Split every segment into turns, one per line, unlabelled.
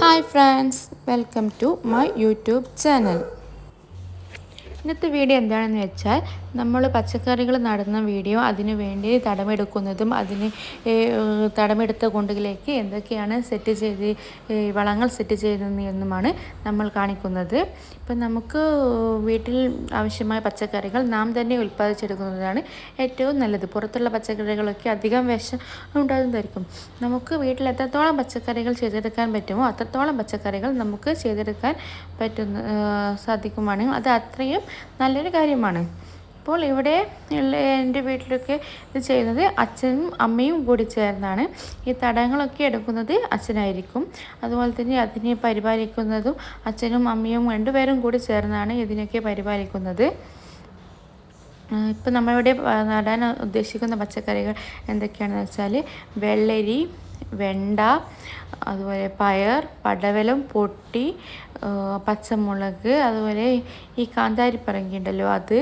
hi friends welcome to my YouTube channel ഇന്നത്തെ video എന്താണെന്ന് വെച്ചാൽ നമ്മൾ പച്ചക്കറികൾ നടുന്ന വീഡിയോ അതിനു വേണ്ടി തടമെടുക്കുന്നതും അതിന് തടമെടുത്ത കൊണ്ടിലേക്ക് എന്തൊക്കെയാണ് സെറ്റ് ചെയ്ത് വളങ്ങൾ സെറ്റ് ചെയ്തതെന്നുമാണ് നമ്മൾ കാണിക്കുന്നത്. ഇപ്പം നമുക്ക് വീട്ടിൽ ആവശ്യമായ പച്ചക്കറികൾ നാം തന്നെ ഉൽപ്പാദിച്ചെടുക്കുന്നതാണ് ഏറ്റവും നല്ലത്. പുറത്തുള്ള പച്ചക്കറികളൊക്കെ അധികം വിഷം ഉണ്ടാകുന്നതായിരിക്കും. നമുക്ക് വീട്ടിൽ എത്രത്തോളം പച്ചക്കറികൾ ചെയ്തെടുക്കാൻ പറ്റുമോ അത്രത്തോളം പച്ചക്കറികൾ നമുക്ക് ചെയ്തെടുക്കാൻ പറ്റുന്ന സാധിക്കുവാണെങ്കിൽ അത് അത്രയും നല്ലൊരു കാര്യമാണ്. ഇപ്പോൾ ഇവിടെ ഉള്ള എന്റെ വീട്ടിലൊക്കെ ഇത് ചെയ്യുന്നത് അച്ഛനും അമ്മയും കൂടി ചേർന്നാണ്. ഈ തടങ്ങളൊക്കെ എടുക്കുന്നത് അച്ഛനായിരിക്കും. അതുപോലെ തന്നെ അതിനെ പരിപാലിക്കുന്നതും അച്ഛനും അമ്മയും രണ്ടുപേരും കൂടി ചേർന്നാണ് ഇതിനൊക്കെ പരിപാലിക്കുന്നത്. ഇപ്പം നമ്മളിവിടെ നടാൻ ഉദ്ദേശിക്കുന്ന പച്ചക്കറികൾ എന്തൊക്കെയാണെന്ന് വെച്ചാൽ വെള്ളരി വെണ്ട അതുപോലെ പയർ പടവലം പൊട്ടി പച്ചമുളക് അതുപോലെ ഈ കാന്താരിപ്പറങ്കി ഉണ്ടല്ലോ അത്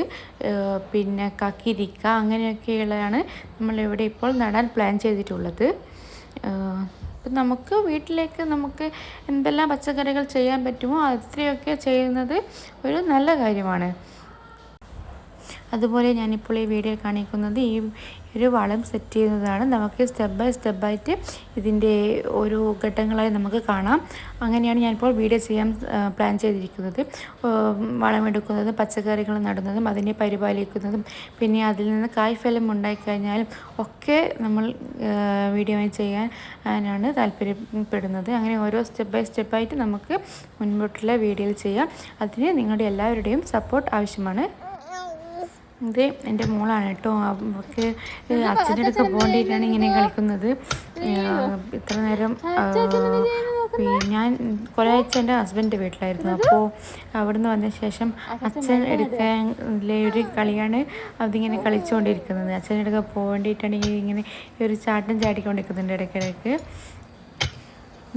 പിന്നെ കക്കിരിക്ക അങ്ങനെയൊക്കെയുള്ളതാണ് നമ്മളിവിടെ ഇപ്പോൾ നടാൻ പ്ലാൻ ചെയ്തിട്ടുള്ളത്. ഇപ്പം നമുക്ക് വീട്ടിലേക്ക് നമുക്ക് എന്തെല്ലാം പച്ചക്കറികൾ ചെയ്യാൻ പറ്റുമോ അത്രയൊക്കെ ചെയ്യുന്നത് ഒരു നല്ല കാര്യമാണ്. അതുപോലെ ഞാനിപ്പോൾ ഈ വീഡിയോ കാണിക്കുന്നത് ഈ ഒരു വളം സെറ്റ് ചെയ്യുന്നതാണ്. നമുക്ക് സ്റ്റെപ്പ് ബൈ സ്റ്റെപ്പായിട്ട് ഇതിന്റെ ഓരോ ഘട്ടങ്ങളായി നമുക്ക് കാണാം. അങ്ങനെയാണ് ഞാനിപ്പോൾ വീഡിയോ ചെയ്യാൻ പ്ലാൻ ചെയ്തിരിക്കുന്നത്. വളമെടുക്കുന്നതും പച്ചക്കറികൾ നടുന്നതും അതിനെ പരിപാലിക്കുന്നതും പിന്നെ അതിൽ നിന്ന് കായ്ഫലം ഉണ്ടായിക്കഴിഞ്ഞാലും ഒക്കെ നമ്മൾ വീഡിയോ ചെയ്യാൻ ആണ് താല്പര്യപ്പെടുന്നത്. അങ്ങനെ ഓരോ സ്റ്റെപ്പ് ബൈ സ്റ്റെപ്പായിട്ട് നമുക്ക് മുൻപോട്ടുള്ള വീഡിയോയിൽ ചെയ്യാം. അതിന് നിങ്ങളുടെ എല്ലാവരുടെയും സപ്പോർട്ട് ആവശ്യമാണ്. ഇത് എന്റെ മോളാണ് കേട്ടോ. അവർക്ക് അച്ഛന്റെ അടുത്ത് പോകേണ്ടിയിട്ടാണ് ഇങ്ങനെ കളിക്കുന്നത്. ഇത്ര നേരം ഞാൻ കുറേ ആഴ്ച എന്റെ ഹസ്ബൻഡിന്റെ വീട്ടിലായിരുന്നു. അപ്പോൾ അവിടുന്ന് വന്ന ശേഷം അച്ഛൻ എടുക്കാൻ ഉള്ള ഒരു കളിയാണ് അതിങ്ങനെ കളിച്ചുകൊണ്ടിരിക്കുന്നത്. അച്ഛന്റെ അടുക്ക പോകേണ്ടിയിട്ടാണ് ഇങ്ങനെ ഈ ഒരു ചാട്ടം ചാടിക്കൊണ്ടിരിക്കുന്നുണ്ട് ഇടയ്ക്കിടയ്ക്ക്.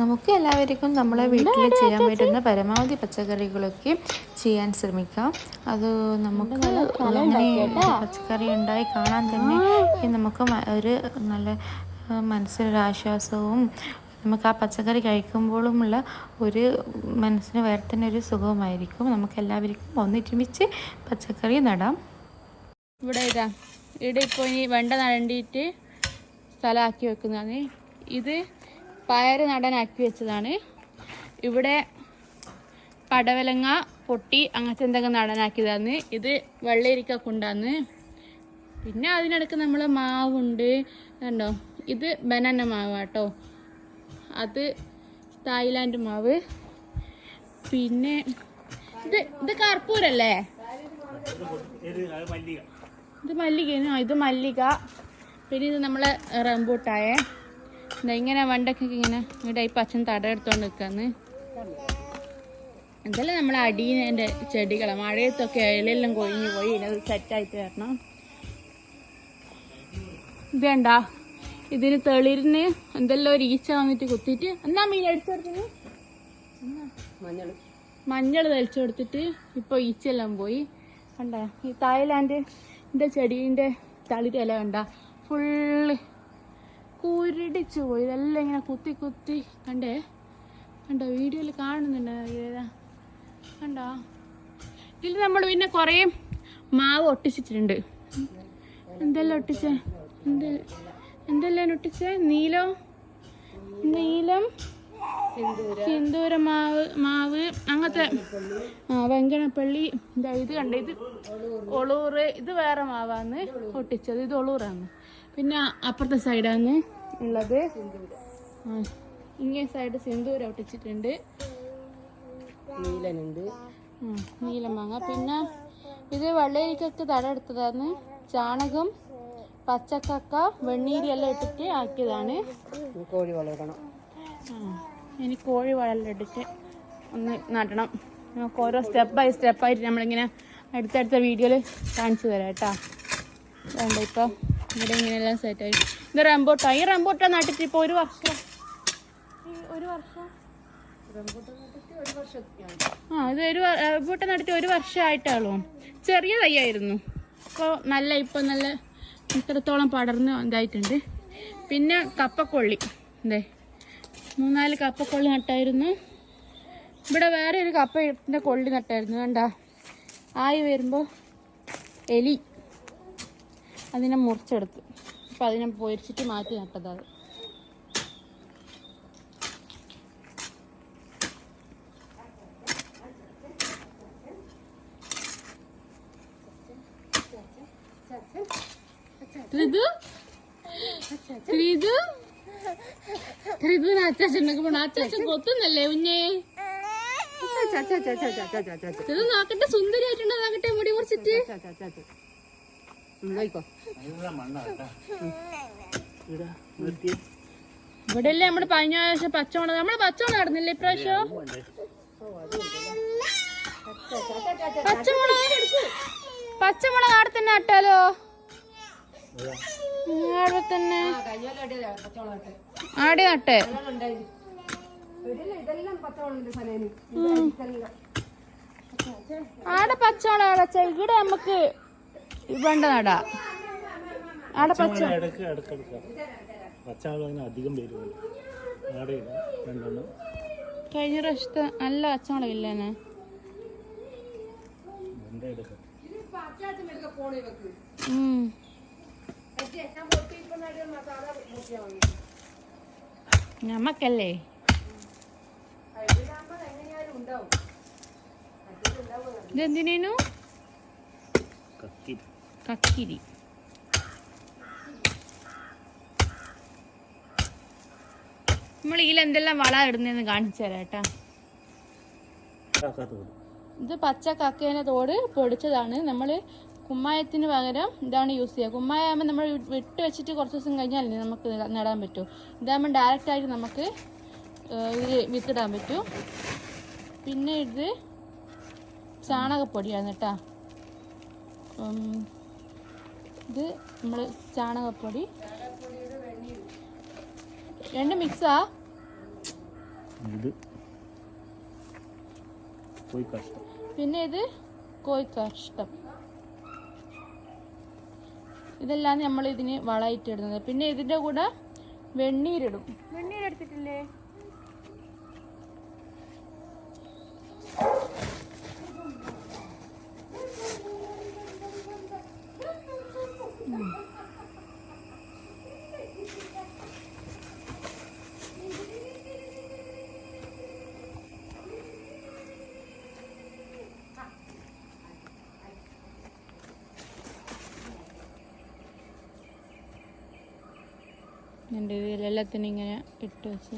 നമുക്ക് എല്ലാവർക്കും നമ്മളെ വീട്ടിൽ ചെയ്യാൻ പറ്റുന്ന പരമാവധി പച്ചക്കറികളൊക്കെ ചെയ്യാൻ ശ്രമിക്കാം. അത് നമുക്ക് അങ്ങനെ പച്ചക്കറി ഉണ്ടായി കാണാൻ തന്നെ നമുക്ക് ഒരു നല്ല മനസ്സിലൊരാശ്വാസവും നമുക്ക് ആ പച്ചക്കറി കഴിക്കുമ്പോഴുമുള്ള ഒരു മനസ്സിന് വേറെ തന്നെ ഒരു സുഖമായിരിക്കും നമുക്ക് എല്ലാവർക്കും ഒന്നിരുമിച്ച് പച്ചക്കറി നടാം.
ഇവിടെ ഇതാ. ഇവിടെ ഇപ്പോൾ ഇനി വെണ്ട നടണ്ടിയിട്ട് സ്ഥലമാക്കി വെക്കുന്നതാണ്. ഇത് പയർ നടനാക്കി വെച്ചതാണ്. ഇവിടെ പടവലങ്ങ പൊട്ടി അങ്ങനത്തെ എന്തെങ്കിലും നടനാക്കിയതാണ്. ഇത് വെള്ളരിക്ക കൊണ്ടാന്ന് പിന്നെ അതിനിടയ്ക്ക് നമ്മൾ മാവുണ്ട്. കണ്ടോ? ഇത് ബനാന മാവ് കേട്ടോ അത് തായ്ലാൻഡ് മാവ്. പിന്നെ ഇത് ഇത് കർപ്പൂരല്ലേ? ഇത് മല്ലിക. ഇത് മല്ലിക. പിന്നെ ഇത് നമ്മളെ റംബൂട്ടായേ. ഇങ്ങനെ വണ്ടൊക്കെ ഇങ്ങനെ ഇവിടെ ഈ പച്ചൻ തട എടുത്തോണ്ട് നിൽക്കാന്ന് എന്തെല്ലാം നമ്മളെ അടീനെ ചെടികളെ മഴയത്തൊക്കെ ഇലയെല്ലാം കൊഴിഞ്ഞു പോയി അത് സെറ്റായിട്ട് വരണം. ഇത് വേണ്ട ഇതിന് തെളിരിന് എന്തെല്ലാം ഒരു ഈച്ച വന്നിട്ട് കുത്തിയിട്ട് എന്നാ മീൻ എടുത്തു കൊടുത്തത്? മഞ്ഞൾ തളിച്ചു കൊടുത്തിട്ട് ഇപ്പോൾ ഈച്ചെല്ലാം പോയി. കണ്ട ഈ തായ്ലാൻഡിന്റെ ചെടീന്റെ തളിരില കണ്ട ഫുള്ള് കുരുടിച്ചു പോയി. ഇതെല്ലാം ഇങ്ങനെ കുത്തി കുത്തി. കണ്ടേ? കണ്ടോ? വീഡിയോയിൽ കാണുന്നുണ്ട്. കണ്ടോ? ഇതിൽ നമ്മൾ പിന്നെ കുറേ മാവ് ഒട്ടിച്ചിട്ടുണ്ട്. എന്തെല്ലാം ഒട്ടിച്ചേ? എന്ത്? എന്തെല്ലാം ഒട്ടിച്ചേ? നീലോ? നീലം? സിന്ദൂര മാവ് മാവ്. അങ്ങനത്തെ ആ വെങ്കണപ്പള്ളി. ഇതാ ഇത് കണ്ട? ഇത് ഒളൂറ്. ഇത് വേറെ മാവാന്ന് ഒട്ടിച്ചത്. ഇത് ഒളൂറാണ് പിന്നെ അപ്പുറത്തെ സൈഡാണ് ഉള്ളത്? ഇങ്ങനെ ഇങ്ങേ സൈഡ് സിന്ദൂരം ഒട്ടിച്ചിട്ടുണ്ട്.
നീലനുണ്ട്.
നീല മാങ്ങ. പിന്നെ ഇത് വെള്ളരിക്കൊക്കെ തട എടുത്തതാണ് ചാണകം പച്ചക്കക്ക വെണ്ണീരി എല്ലാം ഇട്ടിട്ട് ആക്കിയതാണ്.
കോഴി
ആ, ഇനി കോഴി വളരെടുത്ത് ഒന്ന് നടണം. നമുക്ക് ഓരോ സ്റ്റെപ്പ് ബൈ സ്റ്റെപ്പായിട്ട് നമ്മളിങ്ങനെ അടുത്തടുത്ത വീഡിയോയിൽ കാണിച്ചു തരാം കേട്ടോ. വേണ്ട ഇപ്പോൾ ഇവിടെ ഇങ്ങനെയെല്ലാം ആയി. ഇത് റംബോട്ടാ. ഈ റംബോട്ട നട്ടിട്ട് ഇപ്പോൾ ഒരു വർഷം. ഈ ഒരു വർഷം? ആ ഇത് ഒരു റംബോട്ട നട്ടിട്ട് ഒരു വർഷമായിട്ടാളോ ചെറിയ തൈയായിരുന്നു. ഇപ്പോൾ നല്ല ഇപ്പോൾ നല്ല ഇത്രത്തോളം പടർന്ന് ഇതായിട്ടുണ്ട്. പിന്നെ കപ്പക്കൊള്ളി. എന്തേ മൂന്നാൽ കപ്പക്കൊള്ളി നട്ടായിരുന്നു. ഇവിടെ വേറെ ഒരു കപ്പയുടെ കൊള്ളി നട്ടായിരുന്നു. കണ്ട? ആയി വരുമ്പോൾ എലി. അതിനെ മുറിച്ചെടുത്ത്. അപ്പം അതിനെ പൊരിച്ചിട്ട് മാറ്റി നട്ടത് അത്. ഋതു ഋതു ഋതുവിന് അച്ചാച്ചനൊക്കെ പോണ. അച്ചാച്ചൻ കൊത്തുന്നല്ലേ കുഞ്ഞേ? ഇത് നോക്കട്ടെ സുന്ദരിയായിട്ടുണ്ടോ? നോക്കട്ടെ മുടി മുറിച്ചിട്ട്. ഇവിടെയല്ലേ നമ്മുടെ കഴിഞ്ഞ പ്രാവശ്യം പച്ചമുളക്? നമ്മൾ പച്ചമുളക് നടന്നില്ലേ ഇപ്രാവശ്യം? പച്ചമുളക് പച്ചമുളക് അവിടെ തന്നെ നട്ടാലോ? അവിടെ തന്നെ. ആടെ നട്ടേ. ആടെ പച്ചമുളക് അവിടെ വെച്ചാ ഇവിടെ നമുക്ക് വേണ്ട നടാ. ആടെ പച്ച. കഴിഞ്ഞ പ്രാവശ്യത്തെ നല്ല അച്ചമുളക് ഇല്ലേനെ. ഞമ്മക്കല്ലേ? ഇതെന്തിനു
കത്തി.
കക്കിരി നമ്മൾ ഇതിൽ എന്തെല്ലാം വള ഇടുന്നതെന്ന് കാണിച്ചു തരാം കേട്ടാ. ഇത് പച്ച കക്കേനെ തോട് പൊടിച്ചതാണ്. നമ്മൾ കുമ്മായത്തിന് പകരം ഇതാണ് യൂസ് ചെയ്യുക. കുമ്മായ ആകുമ്പോൾ നമ്മൾ വിട്ട് വെച്ചിട്ട് കുറച്ച് ദിവസം കഴിഞ്ഞാൽ നമുക്ക് നടാൻ- പറ്റും. ഇതാകുമ്പോൾ ഡയറക്റ്റ് ആയിട്ട് നമുക്ക് ഇത് വിത്തിടാൻ പറ്റും. പിന്നെ ഇത് ചാണകപ്പൊടിയാണ് കേട്ടോ. ഇത് നമ്മൾ ചാണകപ്പൊടി. രണ്ട് മിക്സാ
ഇത്
പിന്നെ ഇത് കോഴിക്കാഷ്ടം ഇതെല്ലാം നമ്മൾ ഇതിന് വളമായിട്ട് ഇടുന്നത്. പിന്നെ ഇതിന്റെ കൂടെ വെണ്ണീരിടും. വെണ്ണീരെടുത്തിട്ടില്ലേ എന്റെ ഇതിലെല്ലാത്തിനും ഇങ്ങനെ ഇട്ട് വെച്ച്.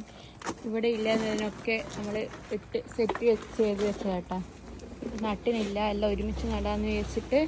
ഇവിടെ ഇല്ലാതിനൊക്കെ നമ്മൾ ഇട്ട് സെറ്റ് ചെയ്ത് വെച്ചേട്ടാ നട്ടിനില്ല എല്ലാം ഒരുമിച്ച് നടാന്ന് വിചാരിച്ചിട്ട്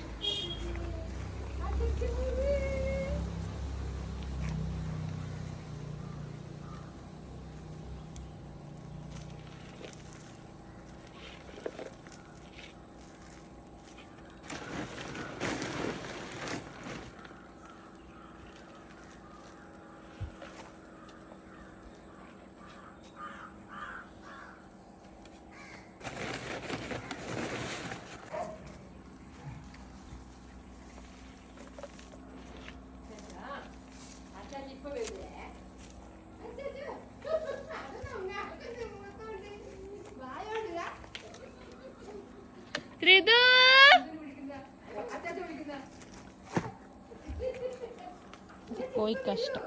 പോയി കഷ്ടം.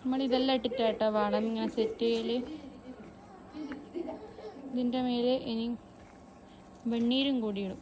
നമ്മൾ ഇതെല്ലാം ഇട്ടിട്ടാട്ടോ വളം ഇങ്ങനെ സെറ്റ് ചെയ്യൽ. ഇതിന്റെ മേലെ ഇനി വെണ്ണീരും കൂടി ഇടും.